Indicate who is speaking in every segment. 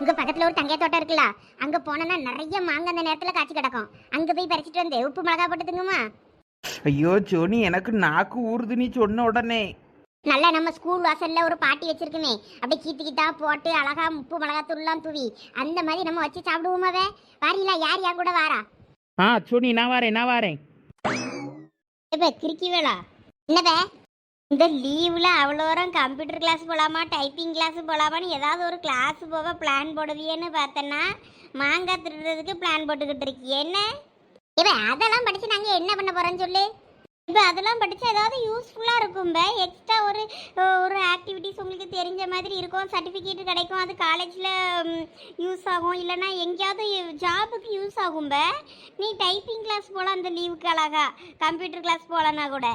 Speaker 1: இங்க பக்கத்துல ஒரு தங்கைய தோட்டம் இருக்குல்ல. அங்க போனோம்னா நிறைய மாங்காய் அந்த நேரத்துல காய்ச்சி கிடக்கும். அங்க போய் பறிச்சிட்டு வந்து உப்பு மிளகா போட்டு திங்குமா
Speaker 2: ஐயோ சோனி எனக்கு நாக்கு ஊறுது நீ சொன்ன உடனே.
Speaker 1: நல்லா நம்ம ஸ்கூல் வாசல்ல ஒரு பாட்டி வச்சிருக்குமே. அப்படியே கீத்து கீத்தா போட்டு அழகா உப்பு மிளகா தூள்லாம் தூவி அந்த மாதிரி நம்ம வச்சு சாப்பிடுவோமாவே வாரியில யார் யார் கூட வாரா?
Speaker 2: ஆ சோனி நான் வரேன் நான் வரேன்.
Speaker 1: இப்ப கிறுக்கி வேளா. என்னவே இந்த லீவில் அவ்வளோ வரும் கம்ப்யூட்டர் கிளாஸ் போகலாமா டைப்பிங் கிளாஸ் போகலாமான்னு ஏதாவது ஒரு கிளாஸ் போக பிளான் போடுவியேன்னு பார்த்தேன்னா மாங்காய் திருடுறதுக்கு பிளான் போட்டுக்கிட்டு இருக்கு. என்ன? இப்போ அதெல்லாம் படித்து நாங்கள் என்ன பண்ண போகிறோன்னு சொல்லு. இப்போ அதெல்லாம் படித்து ஏதாவது யூஸ்ஃபுல்லாக இருக்கும்ப எக்ஸ்ட்ரா ஒரு ஒரு ஆக்டிவிட்டிஸ் உங்களுக்கு தெரிஞ்ச மாதிரி இருக்கும். சர்டிஃபிகேட் கிடைக்கும். அது காலேஜில் யூஸ் ஆகும். இல்லைன்னா எங்கேயாவது ஜாபுக்கு யூஸ் ஆகும்ப நீ டைப்பிங் கிளாஸ் போகலாம் அந்த லீவுக்கு அழகா. கம்ப்யூட்டர் கிளாஸ் போகலன்னா கூட.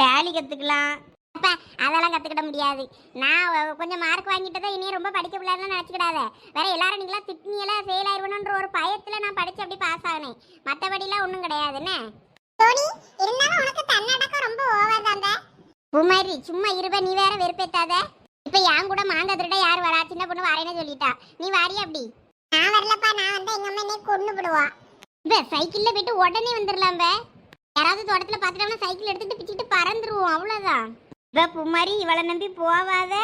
Speaker 1: டேலி கற்றுக்கலாம் அப்பா அதெல்லாம் கற்றுக்கிட முடியாது. நான் கொஞ்சம் மார்க் வாங்கிட்டதா இனி ரொம்ப படிக்க பிள்ளைன்னு நினச்சிக்கிடாத. வேற எல்லாரும் நீங்களாம் திட்னியெல்லாம் ஃபெயில் ஆயிடுவணுன்ற ஒரு பயத்தில் நான் படித்து அப்படி பாஸ் ஆகினேன் மற்றபடிலாம் ஒன்றும் கிடையாதுன்னு தோனி இருந்தாலும் உனக்கு தன்னடக்கம் ரொம்ப ஓவர் தாங்க பூமாரி சும்மா இருப நீ வேற வெறுப்பேத்தாத. இப்போ என் கூட மாங்காய் திருட யார் வரா? சின்ன பொண்ணு வரேன்னு சொல்லிட்டா. நீ வாரியா அப்படி? நான் வரலப்பா நான் வந்து எங்க அம்மா என்னை கொண்டு விடுவா இப்ப சைக்கிள்ல போயிட்டு உடனே வந்துடலாம் யாராவது தோட்டத்துல பார்த்துட்டோம்னா சைக்கிள் எடுத்துட்டு பிச்சுட்டு பறந்துருவோம் அவ்வளவுதான். இப்ப புமாரி இவளை நம்பி போவாத.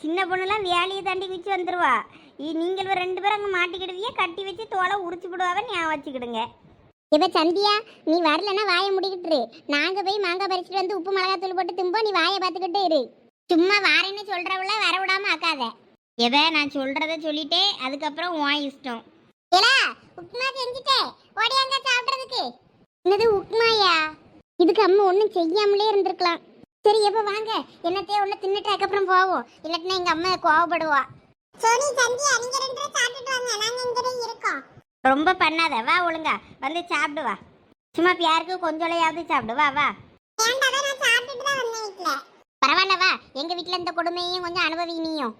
Speaker 1: சின்ன பொண்ணுலாம் வேலையை தாண்டி வச்சு வந்துருவா. இ- நீங்கள் ரெண்டு பேரும் அங்கே மாட்டிக்கிடுவிய கட்டி வச்சு தோலை உரிச்சு விடுவாவ ஞாபகம் வச்சுக்கிடுங்க. இப்ப சந்தியா நீ வரலன்னா வாயை முடிக்கிட்டு இரு. நாங்க போய் மாங்காய் பறிச்சுட்டு வந்து உப்பு மிளகாத்தூள் போட்டு திம்போம் நீ வாயை பார்த்துக்கிட்டே இரு. சும்மா வாரேன்னு சொல்றவள வர விடாம ஆக்காத. எவ நான் சொல்றத சொல்லிட்டே அதுக்கப்புறம் உன் இஷ்டம். ஏலா உப்புமா செஞ்சுட்டே ஓடியாங்க சாப்பிடுறதுக்கு. என்னது உப்புமாயா? இதுக்கு அம்மா ஒன்றும் செய்யாமலே இருந்திருக்கலாம். சரி எப்போ வாங்க. என்னத்தையே ஒன்று தின்னுட்டு அதுக்கப்புறம் போவோம். இல்லாட்டினா எங்கள் அம்மா கோவப்படுவா. சோனி சந்தியா நீங்க ரெண்டு பேரும் சாப்பிட்டுட்டு வாங்க. நாங்க இங்கே இருக்கோம். ரொம்ப பண்ணாத. வா ஒழுங்கா. வந்து சாப்பிடு வா. சும்மா பியாருக்கு கொஞ்சோலையாவது சாப்பிடு. வா வா. பரவாயில்ல வா. எங்க வீட்ல இந்த கொடுமையும் கொஞ்சம் அனுபவி நீயும்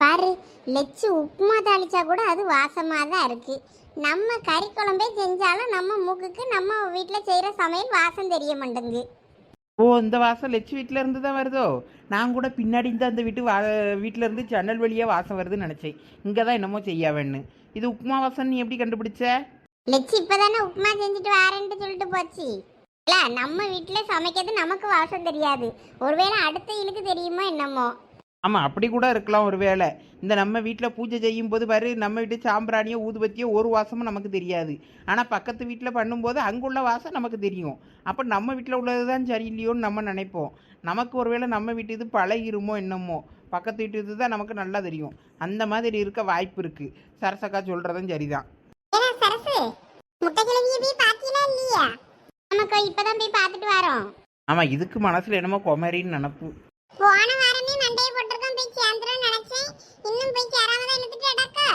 Speaker 1: பாரு லெச்சு உப்புமா தாளிச்சா கூட அது வாசமா தான் இருக்கு. நம்ம கறி குழம்பே செஞ்சாலும் நம்ம மூக்குக்கு நம்ம வீட்டில் செய்கிற சமையல் வாசம் தெரிய மாட்டேங்குது.
Speaker 2: ஓ இந்த வாசம் லட்சு வீட்டில் இருந்து தான் வருதோ? நான் கூட பின்னாடி இந்த அந்த வீட்டு வா வீட்டில் இருந்து ஜன்னல் வழியாக வாசம் வருதுன்னு நினச்சேன். இங்கே தான் என்னமோ செய்யாவேன்னு இது உப்புமா வாசம் நீ எப்படி கண்டுபிடிச்ச?
Speaker 1: லெச்சு இப்பதானே உப்புமா செஞ்சுட்டு வரேன்ட்டு சொல்லிட்டு போச்சு. இல்ல நம்ம வீட்டில் சமைக்கிறது நமக்கு வாசம் தெரியாது. ஒருவேளை அடுத்த இழுக்கு தெரியுமோ என்னமோ?
Speaker 2: ஆமாம் அப்படி கூட இருக்கலாம் ஒரு வேளை. இந்த நம்ம வீட்டில் பூஜை செய்யும் போது பாரு நம்ம வீட்டு சாம்பிராணியோ ஊதுபத்தியோ ஒரு வாசமும் நமக்கு தெரியாது. ஆனால் பக்கத்து வீட்டில் பண்ணும்போது அங்குள்ள வாசம் நமக்கு தெரியும். அப்போ நம்ம வீட்டில் உள்ளது தான் சரியில்லையோன்னு நம்ம நினைப்போம். நமக்கு ஒருவேளை நம்ம வீட்டு இது பழகிருமோ என்னமோ? பக்கத்து வீட்டு இது தான் நமக்கு நல்லா தெரியும். அந்த மாதிரி இருக்க வாய்ப்பு இருக்குது சரசக்கா சொல்கிறதும் சரிதான். ஆமாம் இதுக்கு மனசில் என்னமோ குமரின்னு நினப்பு
Speaker 1: போன வாரமே மண்டையை போட்டிருக்கோம் போய் சேர்ந்துரும் நினைச்சேன் இன்னும் போய் சேராம தான் எடுத்துட்டு அடக்கா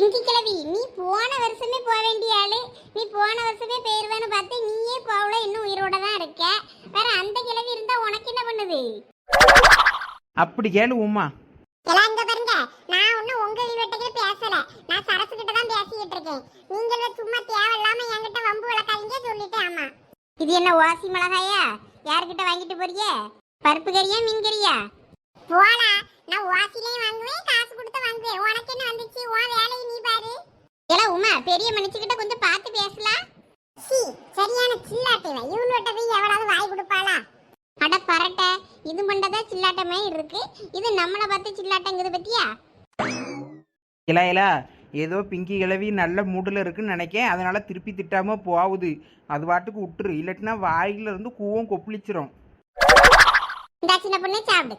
Speaker 1: பிங்கி கிழவி நீ போன வருஷமே போக வேண்டிய ஆளு. நீ போன வருஷமே போயிருவேன்னு பார்த்து நீயே போகல இன்னும் உயிரோட தான் இருக்க. வேற அந்த கிழவி இருந்தா உனக்கு என்ன பண்ணுது?
Speaker 2: அப்படி கேளு உமா
Speaker 1: எல்லாம் இங்க பாருங்க. நான் ஒன்னும் உங்க வீட்டுக்கே பேசல. நான் சரசு கிட்ட தான் பேசிக்கிட்டு இருக்கேன். நீங்கள சும்மா தேவையில்லாம என்கிட்ட வம்பு வளர்க்காதீங்க சொல்லிட்டேன் ஆமா இது என்ன ஓசி மிளகாயா? யார்கிட்ட வாங்கிட்டு போறிய? பருப்பு கறியா மீன் கறியா? போடா நான் ஓசிலையும் வாங்குவேன் காசு கொடுத்து வாங்குவேன். உனக்கு என்ன வந்துச்சு? உன் வேலையை நீ பாரு. ஏல உமா பெரிய மனுஷிக்கிட்ட கொஞ்சம் பார்த்து பேசலாம் சி சரியான சில்லாட்டை இவனுகிட்ட போய் எவளாவது வாய் கொடுப்பாளா? அட பரட்ட. இது மண்டதா சில்லாட்டமே இருக்கு. இது நம்மளை பார்த்து சில்லாட்டங்குது பத்தியா?
Speaker 2: இலா இலா ஏதோ பிங்கி கிளவி நல்ல மூடில் இருக்குன்னு நினைக்கேன். அதனால திருப்பி திட்டாம போகுது அது பாட்டுக்கு விட்டுரு இல்லாட்டினா வாயில இருந்து கூவம் கொப்பளிச்சிரும்.
Speaker 1: இந்த சின்ன பொண்ணு சாப்பிடு.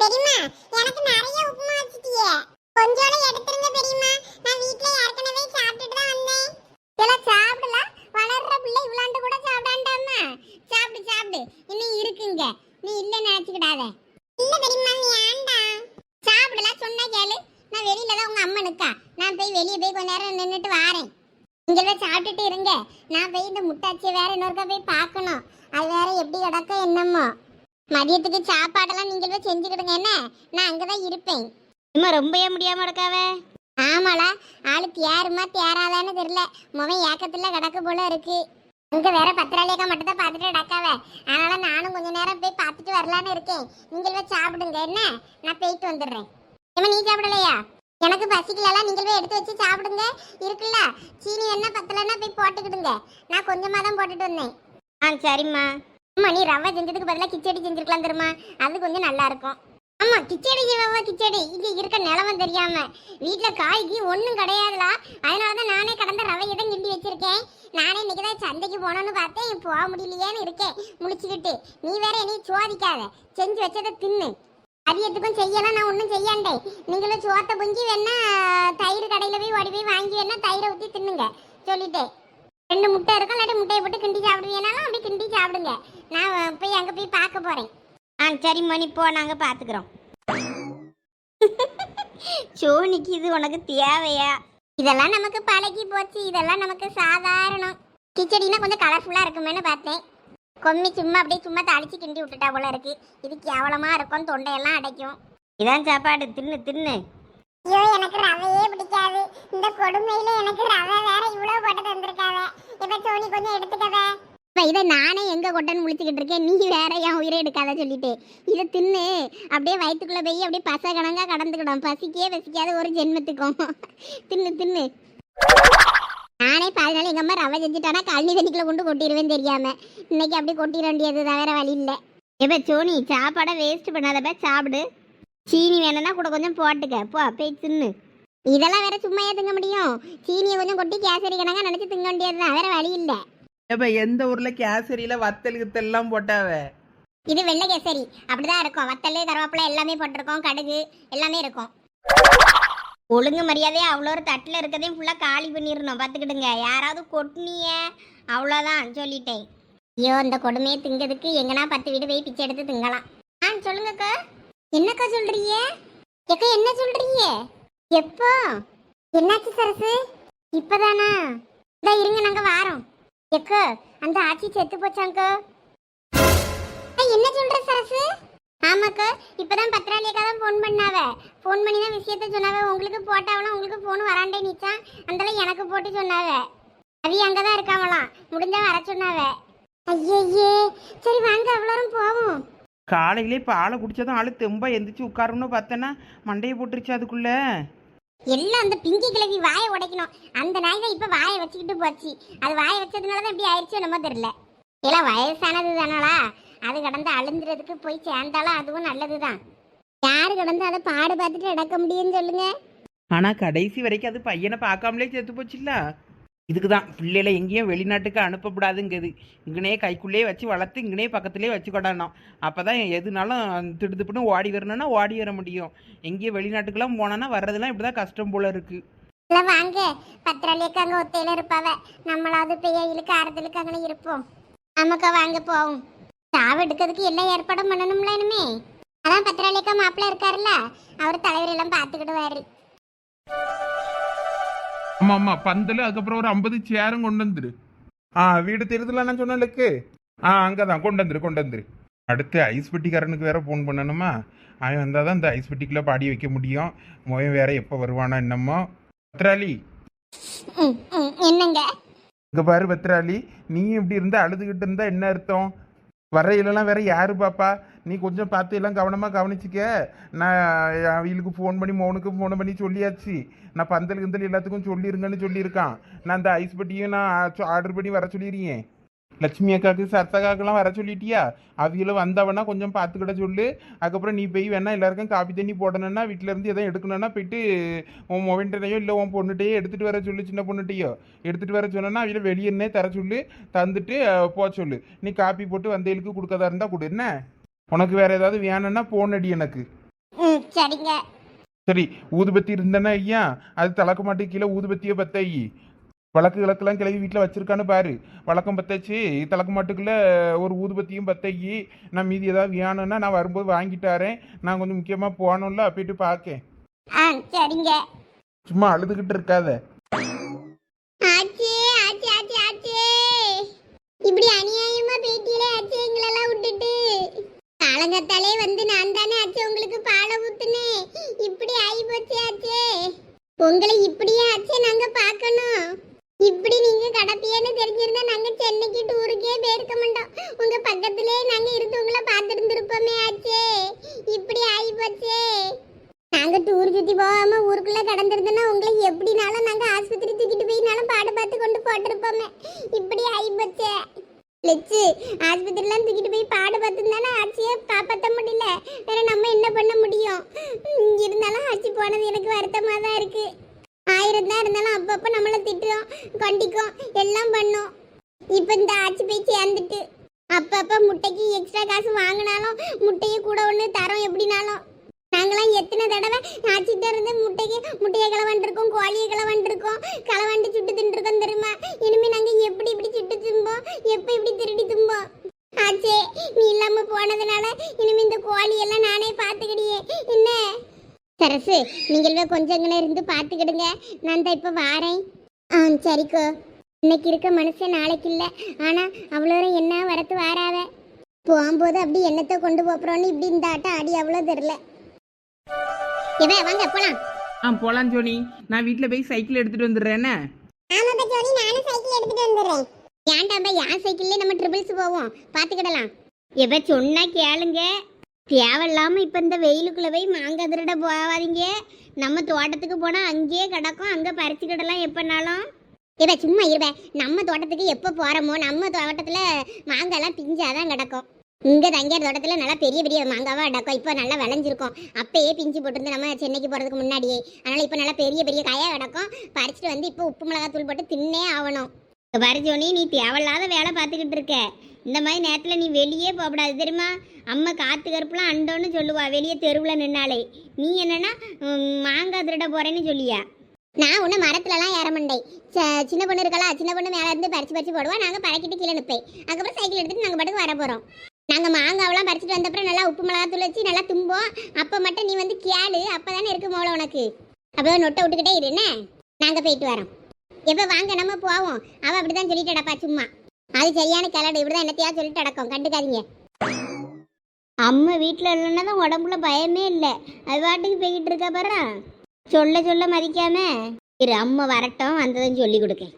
Speaker 1: பெரியம்மா எனக்கு நிறைய உப்புமா வச்சிட்டியே. கொஞ்சோட எடுத்துருங்க பெரியம்மா. நான் வீட்ல ஏற்கனவே சாப்பிட்டுட்டு தான் வந்தேன். இதெல்லாம் சாப்பிடல. வளர்ற பிள்ளை இவ்வளாண்டு கூட சாப்பிடாண்டாமா? சாப்பிடு சாப்பிடு. இன்னும் இருக்குங்க. நீ இல்ல நினைச்சுக்கிடாத. இல்ல பெரியம்மா ஏன்டா சாப்பிடலாம் சொன்னா கேளு. நான் வெளியில தான் உங்க அம்மா நிக்கா நான் போய் வெளியே போய் கொஞ்ச நேரம் நின்றுட்டு வாரேன். இங்கே சாப்பிட்டுட்டு இருங்க. நான் போய் இந்த முட்டாச்சியை வேற இன்னொருக்கா போய் பார்க்கணும். அது வேற எப்படி கிடக்க என்னமோ. மதியத்துக்கு சாப்பாடெல்லாம் நீங்களே செஞ்சுக்கிடுங்க என்ன? நான் அங்கதான் இருப்பேன். இம்மா ரொம்பவே முடியாம இருக்காவே? ஆமாடா ஆளு தேருமா தேராதான்னு தெரியல. முகம் ஏக்கத்துல கிடக்கு போல இருக்கு. அங்க வேற பத்திராளியக்கா மட்டும் தான் பார்த்துட்டு கிடக்காவ. அதனால நானும் கொஞ்ச நேரம் போய் பார்த்துட்டு வரலான்னு இருக்கேன். நீங்களே சாப்பிடுங்க என்ன? நான் போயிட்டு வந்துடுறேன். ஏம்மா நீ சாப்பிடலையா? எனக்கு பசிக்கலலாம் நீங்கள் போய் எடுத்து வச்சு சாப்பிடுங்க. இருக்குல்ல சீனி என்ன பத்தலைன்னா போய் போட்டுக்கிடுங்க. நான் கொஞ்சமாக தான் போட்டுட்டு வந்தேன். ஆ சரிம்மா. அம்மா நீ ரவை செஞ்சதுக்கு பதிலாக கிச்சடி செஞ்சிருக்கலாம் தெரியுமா? அது கொஞ்சம் நல்லா இருக்கும். ஆமா கிச்சடி செய்வா கிச்சடி. இங்க இருக்க நிலவம் தெரியாம. வீட்ல காய்க்கு ஒண்ணும் கிடையாதுல அதனாலதான் நானே கடந்த ரவையை தான் கிண்டி வச்சிருக்கேன். நானே இன்னைக்கு தான் சந்தைக்கு போனோம்னு பார்த்தேன். போக முடியலையேன்னு இருக்கேன். முடிச்சுக்கிட்டு. நீ வேற நீ சோதிக்காத. செஞ்சு வச்சதை தின்னு. அரியத்துக்கும் செய்யலாம் நான் ஒன்றும் செய்யாண்டே நீங்களும் சோத்தை பொங்கி வேணா தயிர் கடையில் போய் ஓடி போய் வாங்கி வேணா தயிரை ஊற்றி தின்னுங்க. சொல்லிட்டேன். ரெண்டு முட்டை இருக்கும் இல்லாட்டி முட்டையை போட்டு கிண்டி சாப்பிடுவீனாலும் அப்படி கிண்டி சாப்பிடுங்க. நான் போய் அங்கே போய் பார்க்க போகிறேன் ஆ சரிம்மா நீ போ நாங்கள் பார்த்துக்குறோம் சோனிக்கு இது உனக்கு தேவையா? இதெல்லாம் நமக்கு பழகி போச்சு. இதெல்லாம் நமக்கு சாதாரணம். கிச்சடினா கொஞ்சம் கலர்ஃபுல்லாக இருக்குமேன்னு பார்த்தேன். கொம்மி சும்மா அப்படியே சும்மா தாளிச்சு கிண்டி விட்டுட்டா போல இருக்கு. இது கேவலமாக இருக்கும் தொண்டையெல்லாம் அடைக்கும். இதான் சாப்பாடு. தின்னு தின்னு.
Speaker 3: ஐயோ எனக்கு ரவையே பிடிக்காது. இந்த கொடுமையில எனக்கு ரவை வேற இவ்வளவு போட்டு தந்திருக்காவ. இப்ப சோனி கொஞ்சம் எடுத்துக்கவே.
Speaker 1: இப்ப இதை நானே எங்க கொட்டன்னு முழிச்சுக்கிட்டு இருக்கேன்? நீ வேற என் உயிரை எடுக்காத சொல்லிட்டு. இதை தின்னு அப்படியே வயிற்றுக்குள்ளே போய் அப்படியே பச கணங்கா கடந்துக்கிடும். பசிக்கே பசிக்காத ஒரு ஜென்மத்துக்கும். தின்னு தின்னு. நானே பாதி நாள் எங்கள் அம்மா ரவை செஞ்சுட்டானா கழனி தண்ணிக்குள்ள கொண்டு கொட்டிடுவேன் தெரியாம. இன்னைக்கு அப்படியே கொட்டிட வேண்டியது தவிர வழி இல்லை. எப்ப சோனி சாப்பாடை வேஸ்ட் பண்ணாதப்ப சாப்பிடு. சீனி வேணும்னா கூட கொஞ்சம் போட்டுக்க. போ போய் தின்னு. இதெல்லாம் வேற சும்மா திங்க முடியும். சீனியை கொஞ்சம் கொட்டி கேசரி கணக்கா நினைச்சு திங்க வேண்டியது தான் வேற வழி இல்லை.
Speaker 2: ஏப்பா எந்த ஊர்ல கேசரியில வத்தல் கித்தல்லாம் போட்டாவ?
Speaker 1: இது வெள்ளை கேசரி. அப்படிதான் இருக்கும். வத்தல் கருவேப்பிலை எல்லாமே போட்டிருக்கோம். கடுகு எல்லாமே இருக்கும். ஒழுங்கு மரியாதையா அவ்வளோ ஒரு தட்டில் இருக்கதையும் ஃபுல்லாக காலி பண்ணிடணும். பார்த்துக்கிடுங்க. யாராவது கொட்டினிய அவ்வளோதான் சொல்லிட்டேன். ஐயோ இந்த கொடுமையை திங்கிறதுக்கு எங்கன்னா பத்து வீடு போய் பிச்சை எடுத்து திங்கலாம். ஆ சொல்லுங்கக்கா. என்னக்கா சொல்றீங்க? எக்கா என்ன சொல்றீங்க? எப்போ? என்னாச்சு சரசு? இப்பதானா? இதா இருங்க நாங்கள் வாரோம். எக்கோ அந்த ஆச்சி செத்து போச்சாங்கோ. என்ன சொல்ற சரசு? ஆமாக்கா இப்பதான் பத்திராளியக்கா தான் ஃபோன் பண்ணாவ. ஃபோன் பண்ணி தான் விஷயத்த சொன்னாவ. உங்களுக்கு போட்டாவலாம் உங்களுக்கு ஃபோன் வராண்டே நிச்சான் அந்தல எனக்கு போட்டு சொன்னாவ. அவி அங்கதான் இருக்காவலாம் முடிஞ்சா வர சொன்னாவ. ஐயே சரி வாங்க அவ்வளோரும் போவோம்.
Speaker 2: காலையிலே பாலை குடிச்சதும் ஆளு தெம்பா எந்திரிச்சு உட்காரணும்னு பார்த்தேன்னா மண்டையை போட்டுருச்சு அதுக்குள்ள.
Speaker 1: எல்லாம் அந்த பிங்கி கிழவி வாயை உடைக்கணும். அந்த நாய் தான் இப்ப வாயை வச்சுக்கிட்டு போச்சு. அது வாயை வச்சதுனால தான் இப்படி ஆயிடுச்சு என்னமோ தெரியல. எல்லாம் வயசானது தானாளா அது கடந்து அழுந்துறதுக்கு போய் சேர்ந்தாலும் அதுவும் நல்லதுதான். யாரு கடந்து அதை பாடு பார்த்துட்டு நடக்க முடியும்னு சொல்லுங்க.
Speaker 2: ஆனா கடைசி வரைக்கும் அது பையனை பார்க்காமலே செத்து போச்சுல்ல. இதுக்கு தான் பிள்ளைகளை எங்கேயும் வெளிநாட்டுக்கு அனுப்பப்படாதுங்கிறது. இங்கனே கைக்குள்ளேயே வச்சு வளர்த்து இங்கனே பக்கத்துலேயே வச்சு கொண்டாடணும் அப்போ தான் எதுனாலும் திடுதுப்புன்னு ஓடி வரணும்னா ஓடி வர முடியும். எங்கேயும் வெளிநாட்டுக்கெல்லாம் போனோன்னா வர்றதெல்லாம் இப்படி தான் கஷ்டம் போல இருக்குது
Speaker 1: இல்ல வாங்க. பத்திராளியக்கு அங்க ஒத்தையில இருப்பாவ. நம்மளாவது பெய்யலுக்கு ஆறுதலுக்கு அங்கே இருப்போம். நமக்கு வாங்க போவோம். சாவு எடுக்கிறதுக்கு எல்லா ஏற்பாடும் பண்ணணும்ல இனிமே? அதான் பத்திராளியக்கா மாப்பிள்ள இருக்காருல்ல. அவர் தலைவர் எல்லாம் பார்த்துக்கிடுவாரு.
Speaker 4: ஆமா ஆமா. பந்தல் அதுக்கப்புறம் ஒரு ஐம்பது சேரும் கொண்டு வந்துரு. ஆ வீடு தெரியுதுல நான் சொன்னலுக்கு ஆ அங்கதான். கொண்டு வந்துரு கொண்டு வந்துரு. அடுத்து ஐஸ் பெட்டிக்காரனுக்கு வேற ஃபோன் பண்ணணுமா? அவன் வந்தால் தான் இந்த ஐஸ் பெட்டிக்குள்ள பாடி வைக்க முடியும். மோயன் வேற எப்போ வருவானா என்னமோ.
Speaker 1: ம், என்னங்க?
Speaker 4: இங்க பாரு பத்ராளி நீ இப்படி இருந்தா அழுதுகிட்டு இருந்தா என்ன அர்த்தம்? வரையிலலாம் வேற யாரு பாப்பா? நீ கொஞ்சம் பார்த்து எல்லாம் கவனமாக கவனிச்சிக்க. நான் அவங்களுக்கு ஃபோன் பண்ணி மோனுக்கு ஃபோன் பண்ணி சொல்லியாச்சு. நான் பந்தல் கிந்தல் எல்லாத்துக்கும் சொல்லிருங்கன்னு சொல்லியிருக்கான். நான் அந்த ஐஸ் பெட்டியும் நான் ஆர்டர் பண்ணி வர சொல்லிடுறேன் லட்சுமி அக்காவுக்கு சரத்தக்காக்கெல்லாம் வர சொல்லிட்டியா? அவிகளும் வந்தவனா கொஞ்சம் பார்த்துக்கிட சொல்லு. அதுக்கப்புறம் நீ போய் வேணா எல்லாருக்கும் காப்பி தண்ணி போடணும்னா வீட்டிலேருந்து எதாவது எடுக்கணும்னா போயிட்டு உன் மொபைல்டையோ இல்லை உன் பொண்ணுகிட்டையோ எடுத்துகிட்டு வர சொல்லு சின்ன பொண்ணுகிட்டையோ. எடுத்துகிட்டு வர சொன்னா அவங்கள வெளியேன்னே தர சொல்லு. தந்துட்டு போக சொல்லு. நீ காப்பி போட்டு வந்தவங்களுக்கு கொடுக்கதா இருந்தால் கொடு. என்ன? உனக்கு வேற ஏதாவது வேணும்னா போன் அடி எனக்கு.
Speaker 1: ம் சரிங்க.
Speaker 4: சரி ஊதுபத்தி இருந்தேன்னா ஐயா அது தளக்க மாட்டு கீழே ஊதுபத்தியை பத்த ஐயி வழக்கு கிழக்கெல்லாம் கிளவி வீட்டில் வச்சிருக்கான்னு பாரு. வழக்கம் பத்தாச்சு தளக்க மாட்டுக்குள்ள ஒரு ஊதுபத்தியும் பத்தையி. நான் மீதி ஏதாவது வேணும்னா நான் வரும்போது வாங்கிட்டாரேன். நான் கொஞ்சம் முக்கியமாக போகணும்ல போயிட்டு பார்க்கேன்
Speaker 1: ஆ சரிங்க.
Speaker 4: சும்மா அழுதுகிட்டு இருக்காத.
Speaker 1: ஆச்சே ஆச்சே ஆச்சே ஆச்சே. இப்படி அநியாயமா பேட்டியில ஆச்சு எங்களெல்லாம் விட்டுட்டு? காலங்கத்தாலே வந்து நான் தானே ஆச்சு உங்களுக்கு பாலை ஊத்துனேன் இப்படி ஆகி போச்சு ஆச்சே. உங்களை இப்படியே ஆச்சே நாங்க பார்க்கணும். இப்படி நீங்க கடப்பியன்னு தெரிஞ்சிருந்தா நாங்க சென்னைக்கு டூருக்கே போயிருக்க மாட்டோம். உங்க பக்கத்திலே நாங்க இருந்து உங்களை பார்த்துருந்துருப்போமே ஆச்சே. இப்படி ஆகி போச்சே நாங்க டூர் சுத்தி போகாம ஊருக்குள்ள கடந்திருந்தோம்னா உங்களை எப்படினாலும் நாங்க ஆஸ்பத்திரி தூக்கிட்டு போயினாலும் பாடு பார்த்து கொண்டு போட்டிருப்போமே. இப்படி ஆயிப்போச்சே. லெச்சு ஆஸ்பத்திரிலாம் தூக்கிட்டு போய் பாடு பார்த்துருந்தானே? ஆட்சியை காப்பாற்ற முடியல. வேற நம்ம என்ன பண்ண முடியும்? இருந்தாலும் ஆட்சி போனது எனக்கு வருத்தமாக தான் இருக்கு. ஆயிரம் தான் இருந்தாலும் அப்பப்போ நம்மளை திட்டுறோம் கொண்டிக்கும் எல்லாம் பண்ணோம். இப்போ இந்த ஆச்சி போய் சேர்ந்துட்டு அப்பப்போ முட்டைக்கு எக்ஸ்ட்ரா காசு வாங்கினாலும் முட்டையை கூட ஒன்று தரோம் எப்படினாலும். நாங்களாம் எத்தனை தடவை ஆச்சிட்ட இருந்து முட்டைக்கு முட்டையை கிளவண்டிருக்கோம் கோழியை கிளவண்டிருக்கோம் களவாண்டு சுட்டு தின்றுருக்கோம் தெரியுமா? இனிமே நாங்க எப்படி இப்படி சுட்டு தும்போம்? எப்ப இப்படி திருடி தும்போம்? ஆச்சே நீ இல்லாம போனதுனால இனிமே இந்த கோழி எல்லாம் நானே பாத்துக்கிடியே என்ன? சரசு நீங்களே கொஞ்சம் இருந்து பாத்துக்கிடுங்க நான் தான் இப்ப வாரேன். ஆ சரிக்கோ. இன்னைக்கு இருக்க மனுஷன் நாளைக்கு இல்ல. ஆனா அவ்வளோ என்ன வரத்து வாராவே? போகும்போது அப்படி என்னத்தை கொண்டு போறோன்னு இப்படி இந்த ஆட்டம் ஆடி அவ்வளோ தெரில இவ வாங்க போலாம்.
Speaker 2: ஆ போலாம் ஜோனி. நான் வீட்டில் போய் சைக்கிள் எடுத்துட்டு வந்துடுறேன்னு
Speaker 1: ஆமா ஜோனி நானும் சைக்கிள் எடுத்துட்டு வந்துடுறேன். ஏன்டாம்பா என் சைக்கிள்ல நம்ம ட்ரிபிள்ஸ் போவோம்? பாத்துக்கிடலாம்
Speaker 3: இவ சொன்னா கேளுங்க. தேவையில்லாம இப்ப இந்த வெயிலுக்குள்ள போய் மாங்காய் திருட போகாதீங்க. நம்ம தோட்டத்துக்கு போனா அங்கேயே கிடக்கும். அங்க பறிச்சுக்கிடலாம் எப்பனாலும்.
Speaker 1: இவ சும்மா இருவ நம்ம தோட்டத்துக்கு எப்ப போறோமோ நம்ம தோட்டத்துல மாங்காய் எல்லாம் பிஞ்சாதான் கிடக்கும். இங்க தங்கியார் தோட்டத்துல நல்லா பெரிய பெரிய மாங்காவா அடக்கம் இப்போ நல்லா விளைஞ்சிருக்கும். அப்பயே பிஞ்சு போட்டிருந்து நம்ம சென்னைக்கு போறதுக்கு முன்னாடியே. அதனால இப்போ நல்லா பெரிய பெரிய காயா அடக்கம் பறிச்சுட்டு வந்து இப்போ உப்பு மிளகாய் தூள் போட்டு தின்னே ஆகணும்.
Speaker 3: பரிஜோனி நீ தேவையில்லாத வேலை பார்த்துக்கிட்டு இருக்க. இந்த மாதிரி நேரத்தில் நீ வெளியே போகக்கூடாது தெரியுமா? அம்மா காத்து கருப்புலாம் அண்டோன்னு சொல்லுவா வெளியே தெருவில் நின்னாலே. நீ என்னன்னா மாங்காய் திருட போறேன்னு சொல்லியா?
Speaker 1: நான் ஒன்று மரத்துலலாம் ஏற மாட்டேன். ச- சின்ன பொண்ணு இருக்கலா சின்ன பொண்ணு மேலே இருந்து பறிச்சு பறிச்சு போடுவா நாங்கள் பறக்கிட்டு கீழே நிற்பேன் அதுக்கப்புறம் சைக்கிள் எடுத்துட்டு நாங்கள் பாட்டுக்கு வர போகிறோம் நாங்கள் மாங்காவெல்லாம் பறிச்சுட்டு வந்தப்புறம் நல்லா உப்பு மிளகாத்தூள் வச்சு நல்லா தும்போம். அப்போ மட்டும் நீ வந்து கேளு அப்போ தானே இருக்கு மோளை உனக்கு. அப்போ நொட்டை விட்டுக்கிட்டே இரு என்ன? நாங்கள் போயிட்டு வரோம். எப்போ வாங்க நம்ம போவோம். அவள் அப்படி தான் சொல்லிட்டடப்பா சும்மா. அது சரியான கிளடு இப்படி தான் என்னத்தையா சொல்லிட்டு அடக்கும் கண்டுக்காதீங்க.
Speaker 3: அம்மா வீட்டில் இல்லைன்னா தான் உடம்புல பயமே இல்லை. அது பாட்டுக்கு போய்கிட்டு இருக்கா பாரு. சொல்ல சொல்ல மதிக்காம. இரு அம்மா வரட்டும் வந்ததும் சொல்லி கொடுக்கேன்.